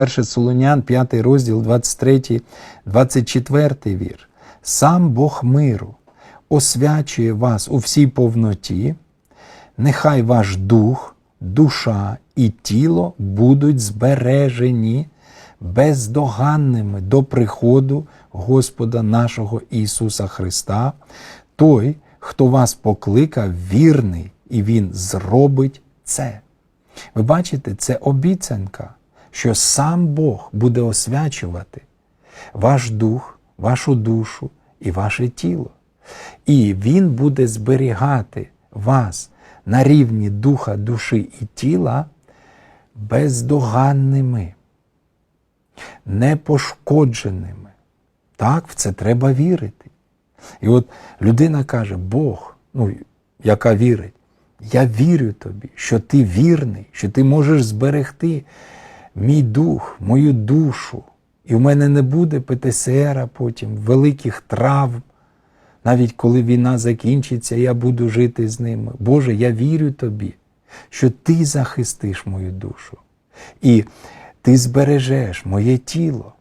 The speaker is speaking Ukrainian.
1 Солонян, 5 розділ, 23, 24 вір. Сам Бог миру освячує вас у всій повноті, нехай ваш дух, душа і тіло будуть збережені бездоганними до приходу Господа нашого Ісуса Христа, той, хто вас покликав, вірний, і Він зробить це. Ви бачите, це обіцянка, що сам Бог буде освячувати ваш дух, вашу душу і ваше тіло. І Він буде зберігати вас на рівні духа, душі і тіла бездоганними, непошкодженими. Так, в це треба вірити. І от людина каже, Бог, ну, яка вірить, я вірю тобі, що ти вірний, що ти можеш зберегти мій дух, мою душу. І в мене не буде ПТСР, потім великих травм. Навіть коли війна закінчиться, я буду жити з ними. Боже, я вірю тобі, що ти захистиш мою душу. І ти збережеш моє тіло.